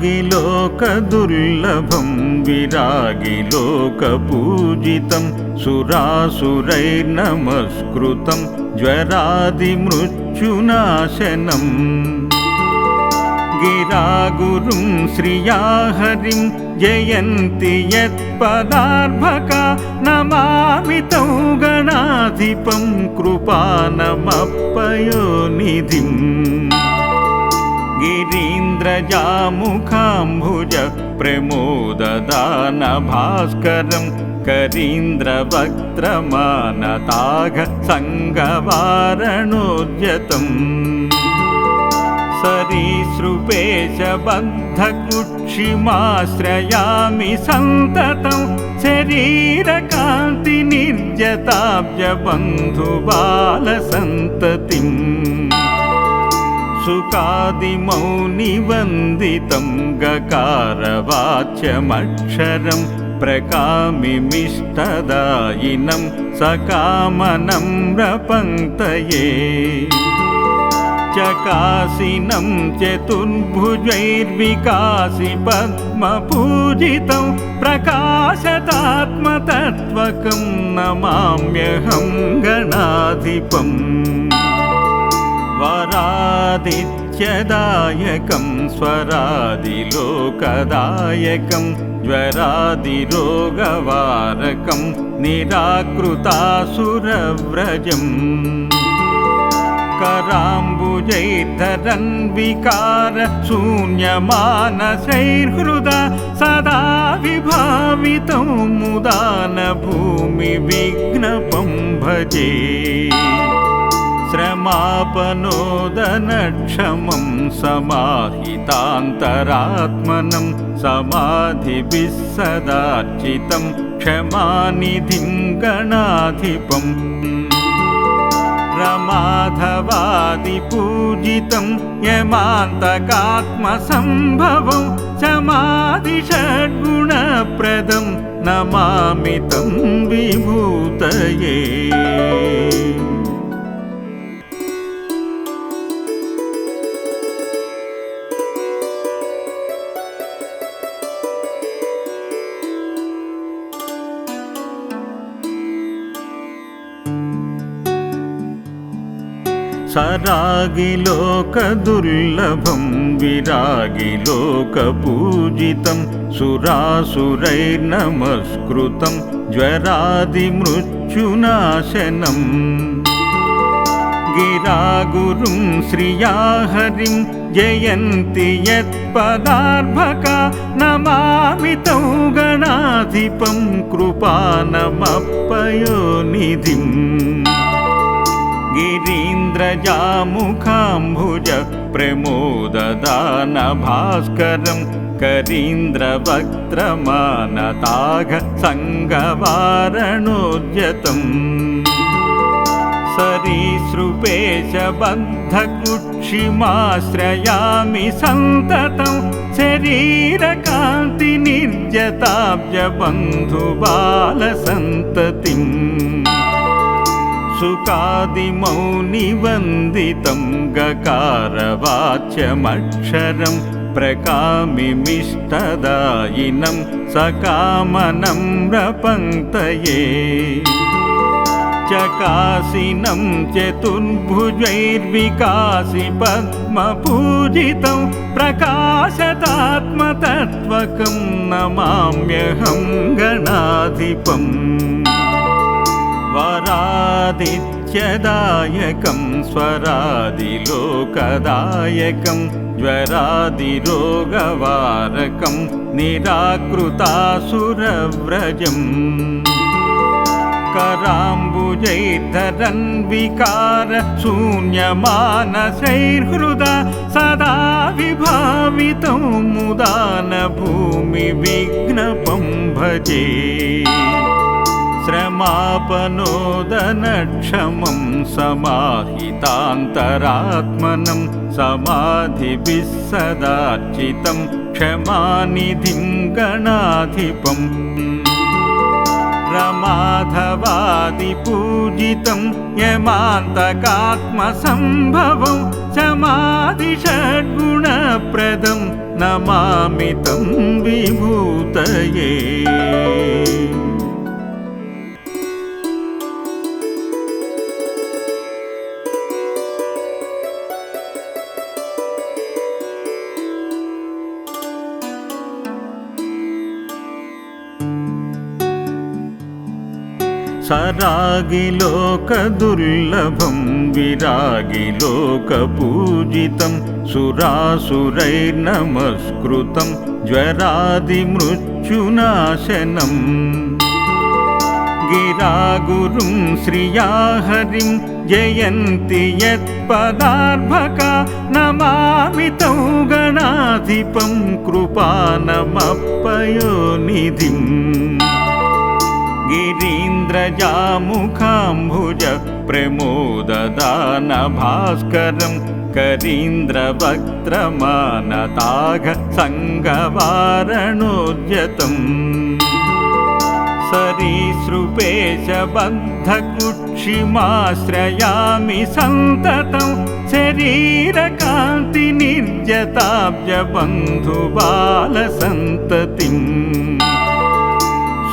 सरागिलोकदुर्लभं विरागिलोकपूजितं सुरासुरैर्नमस्कृतं ज्वरादिमृत्युनाशनम् गिरागुरुं श्रियाहरिं जयन्ति यत्पदार्भका नमामि तौ गणाधिपं कृपानमपयोनिधिम् गिरीन्द्रजामुखाम्भुज प्रमोददानभास्करं करीन्द्रवक्त्रमानताघ सङ्गवारणोद्यतम् सरीसृपेशबद्धकुक्षिमाश्रयामि सन्ततं। शरीरकान्तिनिर्जताब्जबन्धुबालसन्ततिम् सुकादिमौनिवन्दितं गकारवाच्यमक्षरं प्रकामिमिष्टदायिनं सकामनं रपङ्क्तये चकासिनं चतुर्भुजैर्विकासि पद्मपूजितं प्रकाशतात्मतत्त्वकं नमाम्यहं गणाधिपम् वरादित्यदायकं स्वरादिलोकदायकं ज्वरादिरोगवारकं निराकृतासुरव्रजम्। कराम्बुजैर्धरन् विकार शून्यमानसैर्हृदा सदा विभावितौ मुदान भूमिविघ्नपं भजे श्रमापनोदनक्षमं समाहितान्तरात्मनं समाधिभिः सदार्चितं क्षमानिधिं गणाधिपम् रमाधवादिपूजितं यमान्तकात्मसम्भवं समाधिषड्गुणप्रदं नमामि तं विभूतये सरागिलोकदुर्लभं विरागिलोकपूजितं सुरासुरैर्नमस्कृतं ज्वरादिमृत्युनाशनम् गिरागुरुं श्रियाहरिं जयन्ति यत्पदार्भका नमामि तौ गणाधिपं कृपानमपयोनिधिम् गिरीन्द्रजामुखाम्भुज प्रमोददानभास्करं करीन्द्रवक्त्रमानताघ सङ्गवारणोद्यतम्। सरीसृपेशबद्धकुक्षिमाश्रयामि सन्ततं। शरीरकान्तिनिर्जताब्जबन्धुबालसन्ततिम् सुकादिमौनिवन्दितं गकारवाच्यमक्षरं प्रकामिमिष्टदायिनं सकामनं रपङ्क्तये चकासिनं चतुर्भुजैर्विकासि पद्मपूजितं प्रकाशतात्मतत्त्वकं नमाम्यहं गणाधिपम् वरादित्यदायकं स्वरादिलोकदायकं ज्वरादिरोगवारकं निराकृतासुरव्रजम्। कराम्बुजैर्धरन् विकार शून्यमानसैर्हृदा सदा विभावितौ मुदान भूमिविघ्नपं भजे श्रमापनोदनक्षमं समाहितान्तरात्मनं समाधिभिः सदार्चितं क्षमानिधिं गणाधिपम् रमाधवादिपूजितं यमान्तकात्मसम्भवं समाधिषड्गुणप्रदं गुणप्रदं नमामि तं विभूतये सरागिलोकदुर्लभं विरागिलोकपूजितं सुरासुरैर्नमस्कृतं ज्वरादिमृत्युनाशनम् गिरागुरुं श्रियाहरिं जयन्ति यत्पदार्भका नमामि तौ गणाधिपं कृपानमप्पयोनिधिम् गिरीन्द्रजामुखाम्भुज प्रमोददानभास्करं करीन्द्रवक्त्रमानताघ सङ्गवारणोद्यतम् सरीसृपेशबद्धकुक्षिमाश्रयामि सन्ततं। शरीरकान्तिनिर्जताब्जबन्धुबालसन्ततिम्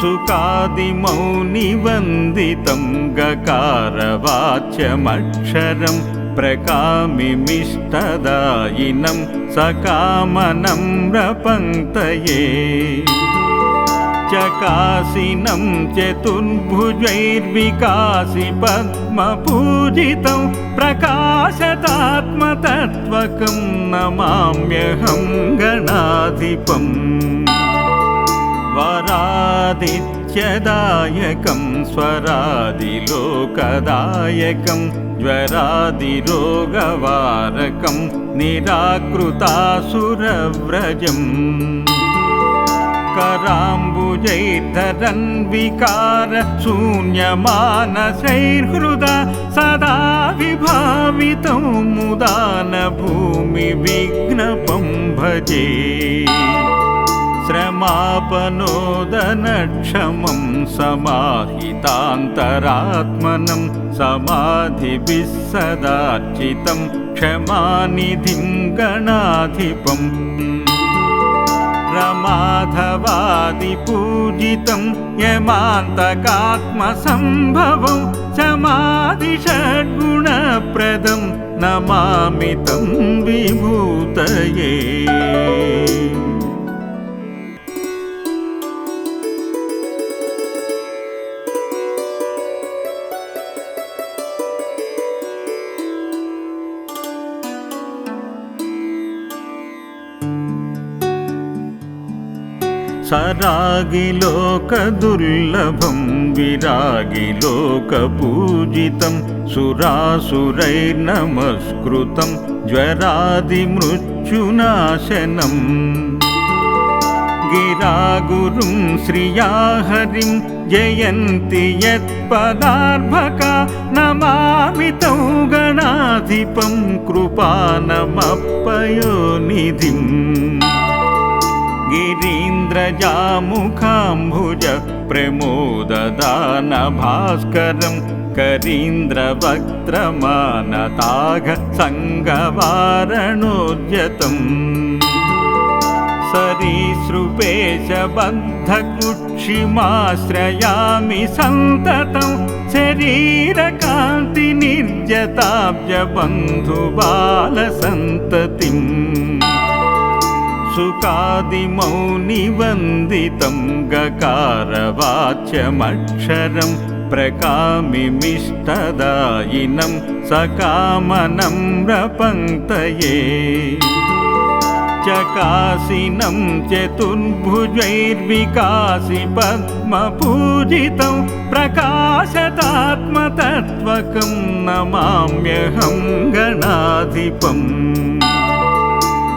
सुकादिमौनिवन्दितं गकारवाच्यमक्षरं प्रकामिमिष्टदायिनं सकामनं रपङ्क्तये। चकासिनं चतुर्भुजैर्विकासि पद्मपूजितं प्रकाशतात्मतत्त्वकं नमाम्यहं गणाधिपम् वरादित्यदायकं स्वरादिलोकदायकं ज्वरादिरोगवारकं निराकृतासुरव्रजम्। कराम्बुजैर्धरन् विकार शून्यमानसैर्हृदा सदा विभावितो मुदान भूमिविघ्नपं भजे श्रमापनोदनक्षमं समाहितान्तरात्मनं समाधिभिः सदार्चितं क्षमानिधिं गणाधिपम् रमाधवादिपूजितं यमान्तकात्मसम्भवं समाधिषड्गुणप्रदं नमामि तं विभूतये सरागिलोकदुर्लभं विरागिलोकपूजितं सुरासुरैर्नमस्कृतं ज्वरादिमृत्युनाशनम् गिरागुरुं श्रियाहरिं जयन्ति यत्पदार्भका नमामि तौ गणाधिपं कृपानमप्पयोनिधिम् गिरीन्द्रजामुखाम्भुज प्रमोददानभास्करं करीन्द्रवक्त्रमानताघ सङ्गवारणोद्यतम् सरीसृपेशबद्धकुक्षिमाश्रयामि सन्ततं शरीरकान्तिनिर्जताब्जबन्धुबालसन्ततिम् सुकादिमौनिवन्दितं गकारवाच्यमक्षरं प्रकामिमिष्टदायिनं सकामनं रपङ्क्तये चकासिनं चतुर्भुजैर्विकासि पद्मपूजितं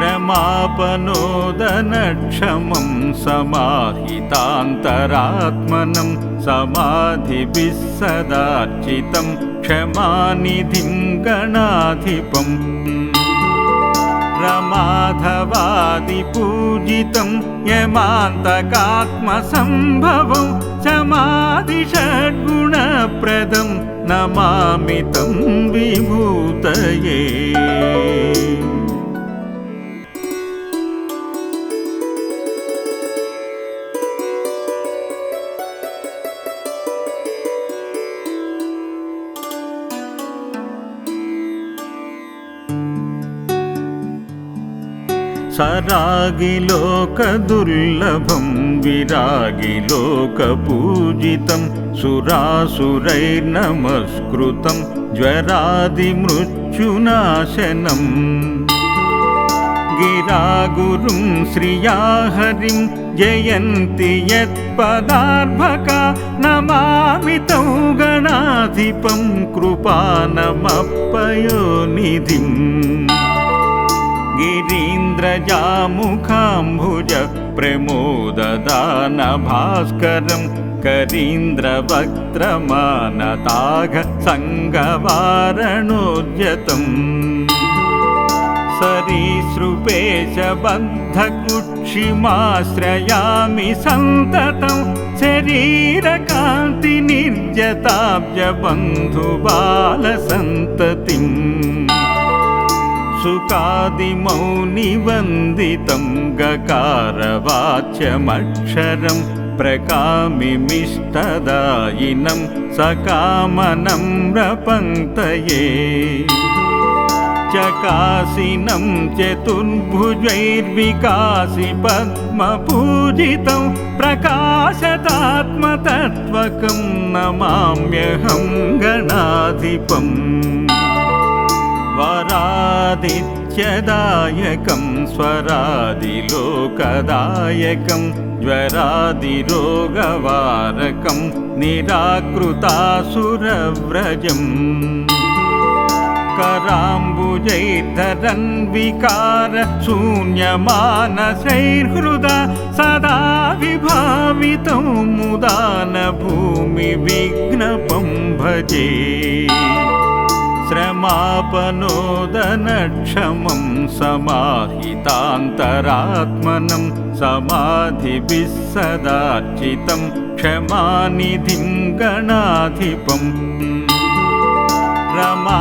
श्रमापनोदनक्षमं समाहितान्तरात्मनं समाधिभिः सदार्चितं क्षमानिधिं गणाधिपम् रमाधवादिपूजितं यमान्तकात्मसम्भवं समाधिषड्गुणप्रदं नमामि तं विभूतये सरागिलोकदुर्लभं विरागिलोकपूजितं सुरासुरैर्नमस्कृतं ज्वरादिमृत्युनाशनम् गिरागुरुं श्रियाहरिं जयन्ति यत्पदार्भका नमामि तौ गणाधिपं कृपानमप्पयोनिधिम् गिरीन्द्रजामुखाम्भुज प्रमोददानभास्करं करीन्द्रवक्त्रमानताघ सङ्गवारणोद्यतम्। सरीसृपेशबद्धकुक्षिमाश्रयामि सन्ततं। शरीरकान्तिनिर्जताब्जबन्धुबालसन्ततिम् सुकादिमौनिवन्दितं गकारवाच्यमक्षरं प्रकामिमिष्टदायिनं सकामनं रपङ्क्तये चकासिनं चतुर्भुजैर्विकासि पद्मपूजितं प्रकाशतात्मतत्त्वकं नमाम्यहं गणाधिपम् वरादित्यदायकं स्वरादिलोकदायकं ज्वरादिरोगवारकं निराकृतासुरव्रजम् कराम्बुजैर्धरन् विकार शून्यमानसैर्हृदा सदा विभावितो मुदान भूमिविघ्नपं भजे श्रमापनोदनक्षमं समाहितान्तरात्मनं समाधिभिः सदार्चितं क्षमानिधिं गणाधिपम् रमाधवादिपूजितं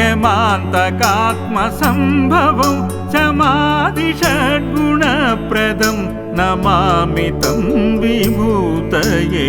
यमान्तकात्मसम्भवं समाधिषड्गुणप्रदं नमामि तं विभूतये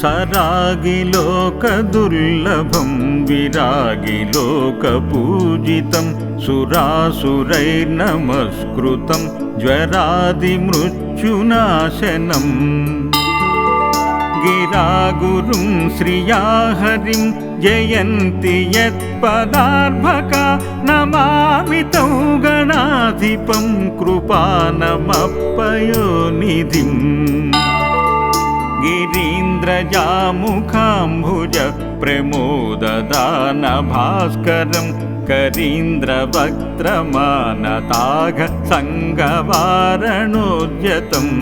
सरागिलोकदुर्लभं विरागिलोकपूजितं सुरासुरैर्नमस्कृतं ज्वरादिमृत्युनाशनम् गिरागुरुं श्रियाहरिं जयन्ति यत्पदार्भका नमामि तौ गणाधिपं कृपानमप्पयोनिधिम् गिरीन्द्रजामुखाम्भुज प्रमोददानभास्करं करीन्द्रवक्त्रमानताघ सङ्गवारणोद्यतम्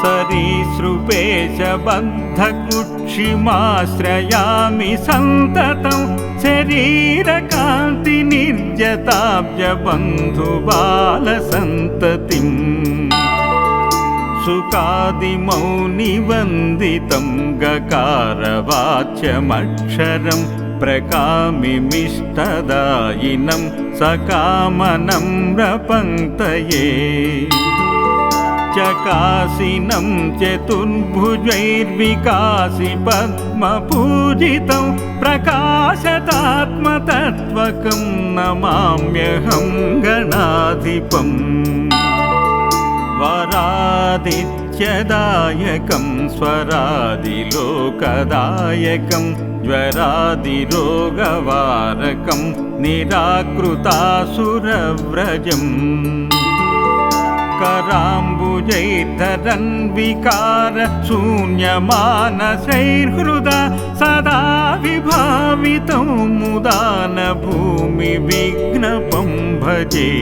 सरीसृपेशबद्धकुक्षिमाश्रयामि सन्ततं। शरीरकान्तिनिर्जताब्जबन्धुबालसन्ततिम् सुकादिमौनिवन्दितं गकारवाच्यमक्षरं प्रकामिमिष्टदायिनं सकामनं रपङ्क्तये चकासिनं चतुर्भुजैर्विकासि पद्मपूजितं प्रकाशतात्मतत्त्वकं नमाम्यहं गणाधिपम् वरादित्यदायकं स्वरादिलोकदायकं ज्वरादिरोगवारकं निराकृतासुरव्रजम् कराम्बुजैर्धरन् विकार शून्यमानसैर्हृदा सदा विभावितौ मुदान भूमिविघ्नपं भजे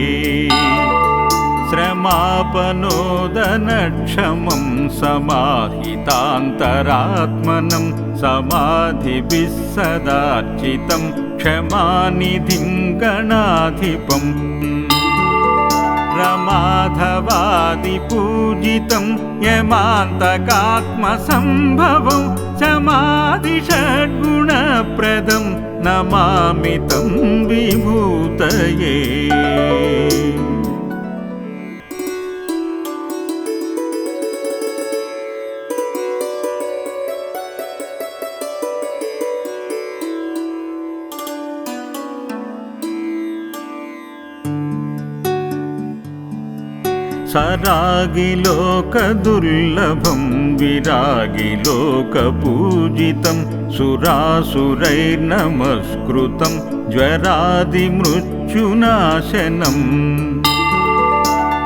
श्रमापनोदनक्षमं समाहितान्तरात्मनं समाधिभिः सदार्चितं क्षमानिधिं गणाधिपम् रमाधवादिपूजितं यमान्तकात्मसम्भवं समाधिषड्गुणप्रदं नमामि तं विभूतये सरागिलोकदुर्लभं विरागिलोकपूजितं सुरासुरैर्नमस्कृतं ज्वरादिमृत्युनाशनम्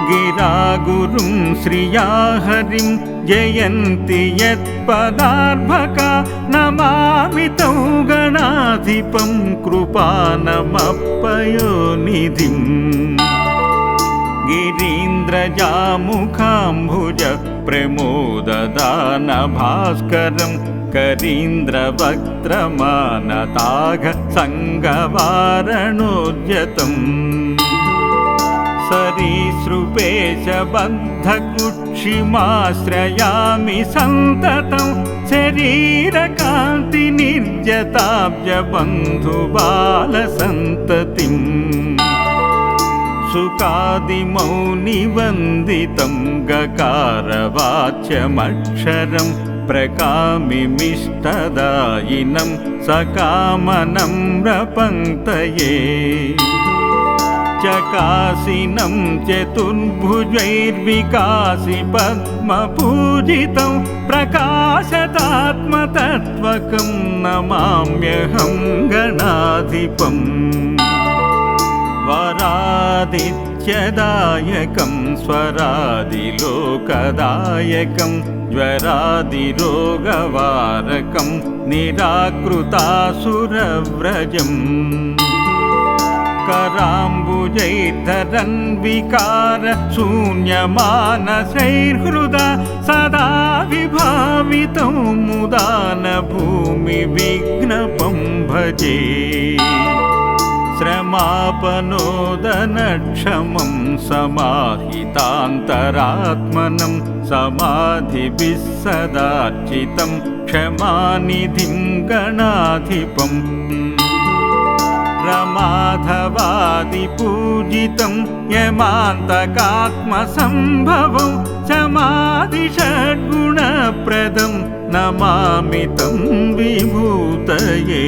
गिरागुरुं श्रिया हरिं जयन्ति यत्पदार्भका नमामि तौ गणाधिपं कृपानमप्पयोनिधिम् गिरीन्द्रजामुखाम्भुज प्रमोददानभास्करं करीन्द्रवक्त्रमानताघ सङ्गवारणोद्यतम्। सरीसृपेशबद्धकुक्षिमाश्रयामि सन्ततं। शरीरकान्तिनिर्जताब्जबन्धुबालसन्ततिम् सुकादिमौनिवन्दितं गकारवाच्यमक्षरं प्रकामिमिष्टदायिनं सकामनं रपङ्क्तये चकासिनं चतुर्भुजैर्विकासि पद्मपूजितं प्रकाशतात्मतत्त्वकं नमाम्यहं गणाधिपम् वरादित्यदायकं स्वरादिलोकदायकं ज्वरादिरोगवारकं निराकृतासुरव्रजम्। कराम्बुजैर्धरन् विकार शून्यमानसैर्हृदा सदा विभावितौ मुदान भूमिविघ्नपं भजे श्रमापनोदनक्षमं समाहितान्तरात्मनं समाधिभिः सदार्चितं क्षमानिधिं गणाधिपम् रमाधवादिपूजितं यमान्तकात्मसम्भवं समाधिषड्गुणप्रदं नमामि तं विभूतये